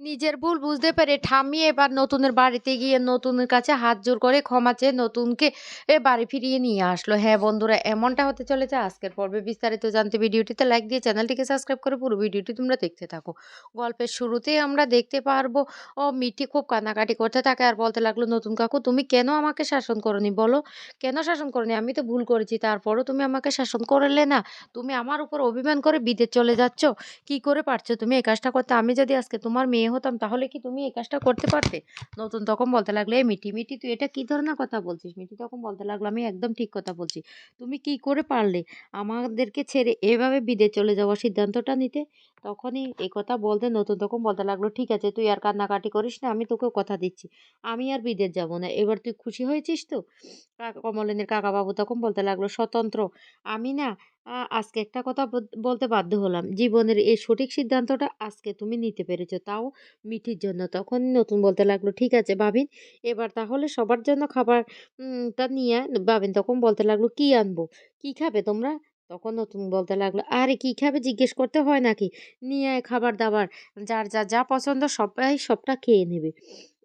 নিজের ভুল বুঝতে পেরে ঠাম্মি এবার নতুনের বাড়িতে গিয়ে নতুনের কাছে হাত জোর করে ক্ষমা চেয়ে নতুনকে এ বাড়ি ফিরিয়ে নিয়ে আসলো। হ্যাঁ বন্ধুরা, এমনটা হতে চলেছে আজকের পর্বে বিস্তারিত জানতে ভিডিওটিতে লাইক দিয়ে চ্যানেলটিকে সাবস্ক্রাইব করে পুরো ভিডিওটি তোমরা দেখতে থাকো। গল্পের শুরুতেই আমরা দেখতে পারব, ও মিঠি খুব কান্নাকাটি করতে থাকে আর বলতে লাগল, নতুন কাকু, তুমি কেন আমাকে শাসন করনি বলো? কেন শাসন করনি? আমি তো ভুল করেছি, তারপরও তুমি আমাকে শাসন করলে না। তুমি আমার উপর অভিমান করে বিদেশ চলে যাচ্ছ। কি করে পারছ তুমি এই কাজটা করতে? আমি যদি আজকে তোমার মেয়ে হতাম, তাহলে কি তুমি এই কাজটা করতে পারতে? নতুন তখন বলতে লাগল, এই মিটি মিটি তুই এটা কি ধরনের কথা বলছিস? মিটি তখন বলতে লাগল, আমি একদম ঠিক কথা বলছি। তুমি কি করে পারলে আমাদেরকে ছেড়ে এভাবে বিদেশ চলে যাওয়ার সিদ্ধান্তটা নিতে? তখনই এই কথা বলতে, নতুন তখন বলতে লাগল, ঠিক আছে, তুই আর কান্নাকাটি করিস না, আমি তোকে কথা দিচ্ছি। আমি আর বিদেশ যাব না। এবার তুই খুশি হয়েছিস তো? কাকা কমলিনীর কাকাবাবু তখন বলতে লাগল, স্বতন্ত্র। আমি না আজকে একটা কথা বলতে বাধ্য হলাম। জীবনের এই সঠিক সিদ্ধান্তটা আজকে তুমি নিতে পেরেছ। তাও মিঠির জন্য। তখন নতুন বলতে লাগল, "ঠিক আছে ভাবিন, এবার তাহলে সবার জন্য খাবার উম নিয়ে আয়।" ভাবিন তখন বলতে লাগল, "কি আনব? কি খাবে তোমরা?" তখন নতুন বলতে লাগল, "আরে কি খাবে জিজ্ঞেস করতে হয় নাকি? নিয়ে আয় খাবার-দাবার। যার যা, যা পছন্দ সবাই সবটা খেয়ে নেবে।"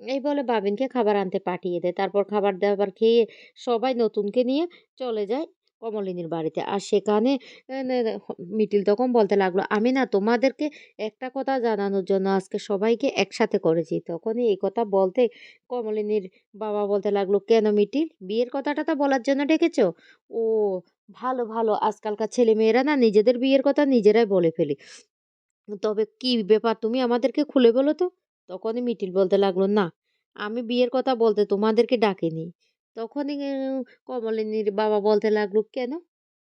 এই বলে বাবিনকে খাবার আনতে পাঠিয়ে দেয়। তারপর খাবার-দাবার খেয়ে সবাই নতুনকে নিয়ে চলে যায় কমলিনীর বাড়িতে। আর সেখানে মিটিল তখন বলতে লাগল, "আমি না তোমাদেরকে একটা কথা জানানোর জন্য আজকে সবাইকে একসাথে করেছি।" তখনই এই কথা বলতে কমলিনীর বাবা বলতে লাগল, "কেন মিটিল? বিয়ের কথাটা তো বলার জন্য ডেকেছ?" "ও ভালো, ভালো। আজকালকার ছেলেমেয়েরা না নিজেদের বিয়ের কথা নিজেরাই বলে ফেলি তবে কি ব্যাপার তুমি আমাদেরকে খুলে বলো তো?" তখনই মিটিল বলতে লাগল, "না, আমি বিয়ের কথা বলতে তোমাদেরকে ডাকিনি।" তখনই কমলিনীর বাবা বলতে লাগল, "কেন?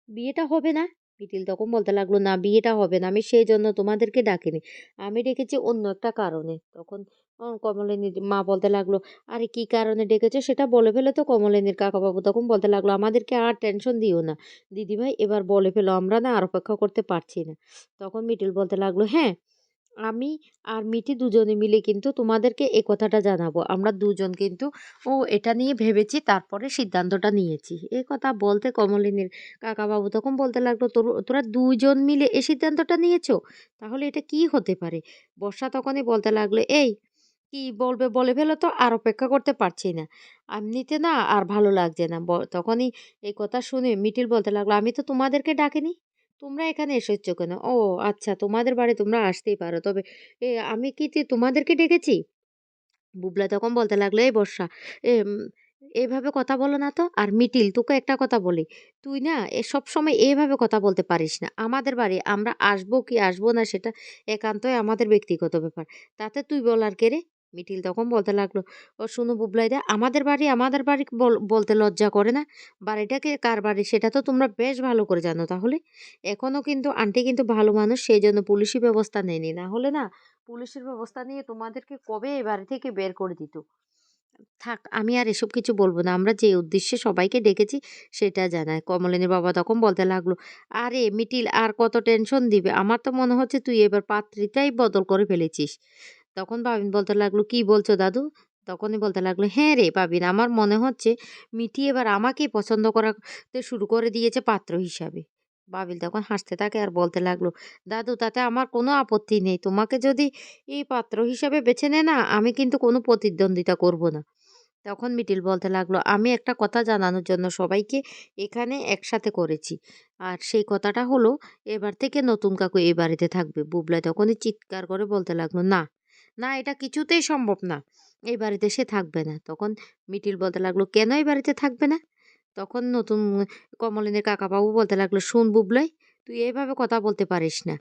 বিয়েটা হবে না?" মিঠিল তখন বলতে লাগল, "না, বিয়েটা হবে না। আমি সেই জন্য তোমাদেরকে ডাকিনি। আমি ডেকেছি অন্য একটা কারণে।" তখন কমলিনীর মা বলতে লাগল, "আরে কি কারণে ডেকেছো সেটা বলে ফেলো তো?" কমলিনীর কাকাবাবু তখন বলতে লাগল, "আমাদেরকে আর টেনশন দিও না। দিদিভাই এবার বলে ফেলো। আমরা না আর অপেক্ষা করতে পারছি না।" তখন মিটিল বলতে লাগল, "হ্যাঁ, আমি আর মিঠি দুজনে মিলে কিন্তু তোমাদেরকে এ কথাটা জানাব। আমরা দুজন কিন্তু ও এটা নিয়ে ভেবেছি তারপরে সিদ্ধান্তটা নিয়েছি।" এ কথা বলতে কমলিনীর কাকাবাবু তখন বলতে লাগল, "তোর তোরা দুজন মিলে এ সিদ্ধান্তটা নিয়েছ? তাহলে এটা কি হতে পারে?" বর্ষা তখনই বলতে লাগল, "এই কি বলবে বলে ফেলো তো? আর অপেক্ষা করতে পারছি না। এমনিতে না আর ভালো লাগছে না।" তখনই এই কথা শুনে মিঠিল বলতে লাগল, "আমি তো তোমাদেরকে ডাকিনি। তোমরা এখানে এসেছ কেন? ও আচ্ছা তোমাদের বাড়ি তোমরা আসতেই পারো। তবে এ আমি কি তে তোমাদেরকে ডেকেছি?" বুবলা তখন বলতে লাগল, "এই বর্ষা এ এভাবে কথা বলো না তো। আর মিটিল তোকে একটা কথা বলি, তুই না এ সবসময় এভাবে কথা বলতে পারিস না। আমাদের বাড়ি আমরা আসব কি আসব না সেটা একান্তই আমাদের ব্যক্তিগত ব্যাপার। তাতে তুই বলার কে রে?" মিঠিল তখন বলতে লাগল, "ও শোনো বুবলাইদা, আমাদের বাড়ি আমাদের বাড়ি বল বলতে লজ্জা করে না? বাড়িটাকে কার বাড়ি সেটা তো তোমরা বেশ ভালো করে জানো তাহলে। এখনও কিন্তু আন্টি কিন্তু ভালো মানুষ সেই জন্য পুলিশি ব্যবস্থা নেয়নি। না হলে না পুলিশের ব্যবস্থা নিয়ে তোমাদেরকে কবে এ বাড়ি থেকে বের করে দিত। থাক আমি আর এসব কিছু বলব না। আমরা যে উদ্দেশ্যে সবাইকে ডেকেছি সেটা জানাই।" কমলিনীর বাবা তখন বলতে লাগল, "আরে মিটিল আর কত টেনশন দিবে? আমার তো মনে হচ্ছে তুই এবার পাত্রীটাই বদল করে ফেলেছিস।" তখন ভাবিন বলতে লাগল, "কি বলছো দাদু?" তখনই বলতে লাগল, "হ্যাঁ রে ভাবিন, আমার মনে হচ্ছে মিটি এবার আমাকেই পছন্দ করাতে শুরু করে দিয়েছে পাত্র হিসাবে।" বাবিল তখন হাসতে থাকে আর বলতে লাগল, "দাদু তাতে আমার কোনো আপত্তি নেই। তোমাকে যদি এই পাত্র হিসাবে বেছে নেয় না, আমি কিন্তু কোনো প্রতিদ্বন্দ্বিতা করব না।" তখন মিটিল বলতে লাগল, "আমি একটা কথা জানানোর জন্য সবাইকে এখানে একসাথে করেছি। আর সেই কথাটা হলো এবার থেকে নতুন কাকু এ বাড়িতে থাকবে।" বুবলা তখনই চিৎকার করে বলতে লাগল, "না, না এটা কিছুতেই সম্ভব না। এই বাড়িতে সে থাকবে না।" তখন মিটিল বলতে লাগল, "কেন এই বাড়িতে থাকবে না?" তখন নতুন কমলিনের কাকাবাবু বলতে লাগল, শুন বুবলাই, তুই এভাবে কথা বলতে পারিস না।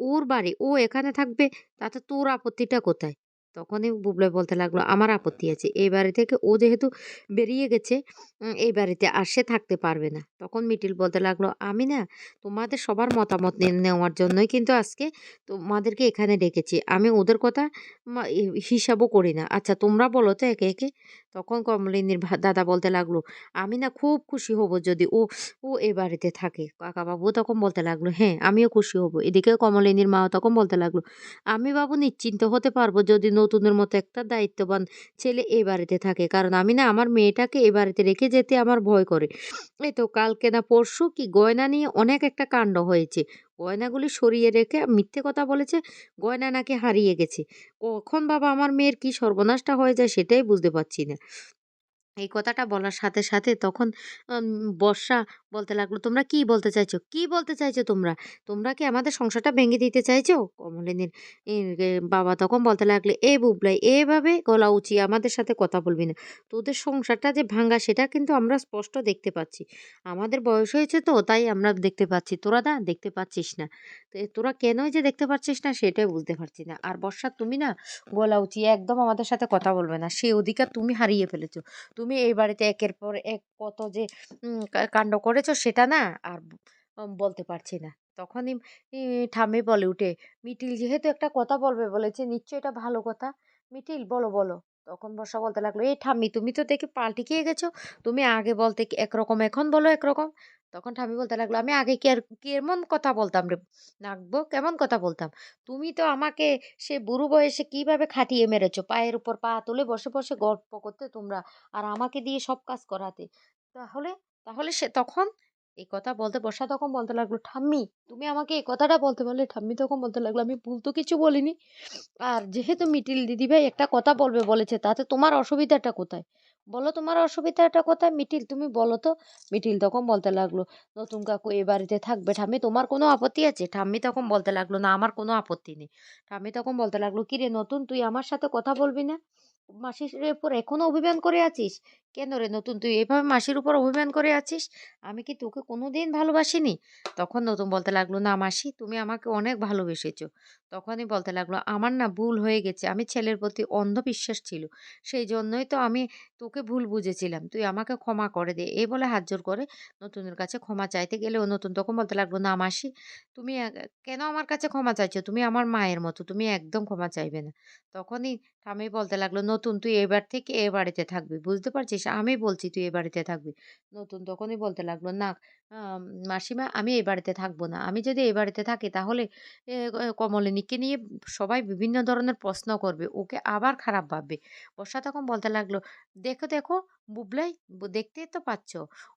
ওর বাড়ি, ও এখানে থাকবে তাতে তোর আপত্তিটা কোথায়?" তখনই বুবলাই বলতে লাগল, "আমার আপত্তি আছে। এই বাড়ি থেকে ও যেহেতু বেরিয়ে গেছে এই বাড়িতে আর সে থাকতে পারবে না।" তখন মিটিল বলতে লাগল, "আমি না তোমাদের সবার মতামত নেওয়ার জন্যই কিন্তু আজকে তোমাদেরকে এখানে ডেকেছি। আমি ওদের কথা হিসাবও করি না। আচ্ছা তোমরা বলো তো একে, একে?" তখন কমলিনীর দাদা বলতে লাগল, "আমি না খুব খুশি হব যদি ও ও এ বাড়িতে থাকে।" কাকাবাবু তখন বলতে লাগল, "হ্যাঁ, আমিও খুশি হব।" এদিকে কমলিনীর মাও তখন বলতে লাগল, "আমি বাবু নিশ্চিন্ত হতে পারব যদি নতুনের মতো একটা দায়িত্ববান ছেলে এ বাড়িতে থাকে। কারণ আমি না আমার মেয়েটাকে এ বাড়িতে রেখে যেতে আমার ভয় করে। এই তো কালকে না পরশু কি গয়না নিয়ে অনেক একটা কাণ্ড হয়েছে। গয়নাগুলি সরিয়ে রেখে মিথ্যে কথা বলেছে, গয়না নাকি হারিয়ে গেছে কখন বাবা আমার মেয়ের কি সর্বনাশটা হয়ে যায় সেটাই বুঝতে পারছি না এই কথাটা বলার সাথে সাথে তখন বর্ষা বলতে লাগল, তোমরা কি বলতে চাইছো? কি বলতে চাইছো তোমরা? তোমরা কি আমাদের সংসারটা ভেঙে দিতে চাইছো? কমলিনীর বাবা তখন বলতে লাগলে, এ বুবলাই, এভাবে গলা উচি আমাদের সাথে কথা বলবি না। তোদের সংসারটা যে ভাঙা, সেটা কিন্তু আমরা স্পষ্ট দেখতে পাচ্ছি। আমাদের বয়স হয়েছে তো, তাই আমরা দেখতে পাচ্ছি। তোরা না দেখতে পাচ্ছিস না। তো, তোরা কেনই যে দেখতে পাচ্ছিস না, সেটাই বুঝতে পারছি না। আর বর্ষা, তুমি না গলা উঁচিয়ে একদম আমাদের সাথে কথা বলবে না। সেই অধিকার তুমি হারিয়ে ফেলেছো। তুমি এই বাড়িতে একের পর এক কত যে কাণ্ড কা- কাণ্ড করেছ সেটা না আর বলতে পারছি না। তখনই ঠাম্মি বলে উঠে, মিটিল, যেহেতু একটা কথা বলবে বলেছে নিশ্চয় এটা ভালো কথা। মিটিল, বলো বলো। তখন বর্ষা বলতে লাগল এই ঠাম্মি, তুমি তো দেখে পাল্টি খেয়ে গেছো। তুমি আগে বলতে একরকম, এখন বলো একরকম? তখন ঠাম্মি বলতে লাগল, আমি আগে কি আর কেমন কথা বলতাম রে নাকবো কেমন কথা বলতাম? তুমি তো আমাকে সে বুড়ো বয়সে কীভাবে খাটিয়ে মেরেছো? পায়ের উপর পা তুলে বসে বসে গল্প করতে তোমরা আর আমাকে দিয়ে সব কাজ করাতে। তাহলে তাহলে সে তখন এই কথা বলতে বসা তখন বলতে লাগল, ঠাম্মি, তুমি আমাকে এই কথাটা বলতে পারলে ঠাম্মি তখন বলতে লাগল, আমি ভুল তো কিছু বলিনি। আর যেহেতু মিটিল দিদিভাই একটা কথা বলবে বলেছে, তাতে তোমার অসুবিধাটা কোথায়? বলো তোমার অসুবিধাটা কোথায়? মিটিল, তুমি বলো তো। মিটিল তখন বলতে লাগল, নতুন কাকু এ বাড়িতে থাকবে। ঠাম্মি, তোমার কোনো আপত্তি আছে? ঠাম্মি তখন বলতে লাগল, না, আমার কোনো আপত্তি নেই। ঠাম্মি তখন বলতে লাগল, কিরে, নতুন, তুই আমার সাথে কথা বলবি না? মাসির উপর এখনও অভিমান করে আছিস? কেন রে নতুন তুই এভাবে মাসির উপর অভিমান করে আছিস? আমি কি তোকে কোনোদিন ভালোবাসিনি? তখন নতুন বলতে লাগল, না মাসি, তুমি আমাকে অনেক ভালোবেসেছো। তখনই বলতে লাগল, আমার না ভুল হয়ে গেছে। আমি ছেলের প্রতি অন্ধবিশ্বাস ছিল। সেই জন্যই তো আমি তোকে ভুল বুঝেছিলাম। তুই আমাকে ক্ষমা করে দে। এই বলে হাত জোর করে নতুনের কাছে ক্ষমা চাইতে গেলে ও নতুন তখন বলতে লাগল, না মাসি, তুমি কেন আমার কাছে ক্ষমা চাইছো? তুমি আমার মায়ের মতো। তুমি একদম ক্ষমা চাইবে না। তখনই ঠাম্মি বলতে লাগল, নতুন তুই এবার থেকে এ বাড়িতে থাকবি। বুঝতে পারছিস? আমি বলছি, তুই এ বাড়িতে থাকবি। নতুন তখনই বলতে লাগল, না মাসিমা, আমি এই বাড়িতে থাকব না। আমি যদি এই বাড়িতে থাকি তাহলে কমলিনীকে নিয়ে সবাই বিভিন্ন ধরনের প্রশ্ন করবে, ওকে আবার খারাপ ভাববে। বর্ষা তখন বলতে লাগল, দেখো দেখো, বুবলাই দেখতেই তো পাচ্ছ।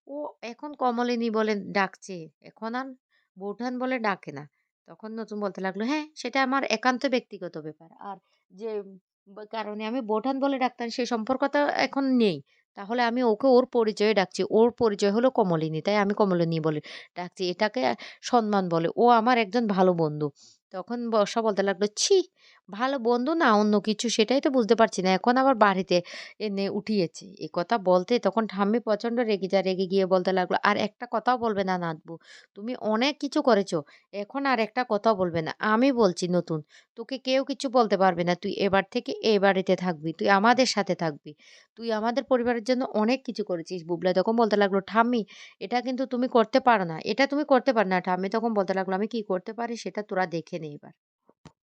ও এখন কমলিনী বলে ডাকছে, এখন আর বৌঠান বলে ডাকে না। তখন নতুন বলতে লাগল হ্যাঁ সেটা আমার একান্ত ব্যক্তিগত ব্যাপার। আর যে কারণে আমি বোঠান বলে ডাক্তার সেই সম্পর্কটা এখন নেই। তাহলে আমি ওকে ওর পরিচয়ে ডাকছি। ওর পরিচয় হলো কমলিনী, তাই আমি কমলিনী বলে ডাকছি। এটাকে সম্মান বলে। ও আমার একজন ভালো বন্ধু। তখন বর্ষা বলতে লাগল ছি ভালো বন্ধু না অন্য কিছু সেটাই তো বুঝতে পারছি না এখন আবার বাড়িতে এনে উঠিয়েছে এ কথা বলতে তখন ঠাম্মি প্রচণ্ড রেগে যা রেগে গিয়ে বলতে লাগল আর একটা কথাও বলবে না নাতবু তুমি অনেক কিছু করেছ এখন আর একটা কথাও বলবে না আমি বলছি নতুন তোকে কেউ কিছু বলতে পারবে না। তুই এবার থেকে এ বাড়িতে থাকবি। তুই আমাদের সাথে থাকবি। তুই আমাদের পরিবারের জন্য অনেক কিছু করেছিস। বুবলা তখন বলতে লাগল, "ঠাম্মি এটা কিন্তু তুমি করতে পারো না। এটা তুমি করতে পারো না।" ঠাম্মি তখন বলতে লাগল, "আমি কি করতে পারি সেটা তোরা দেখে নে এবার।"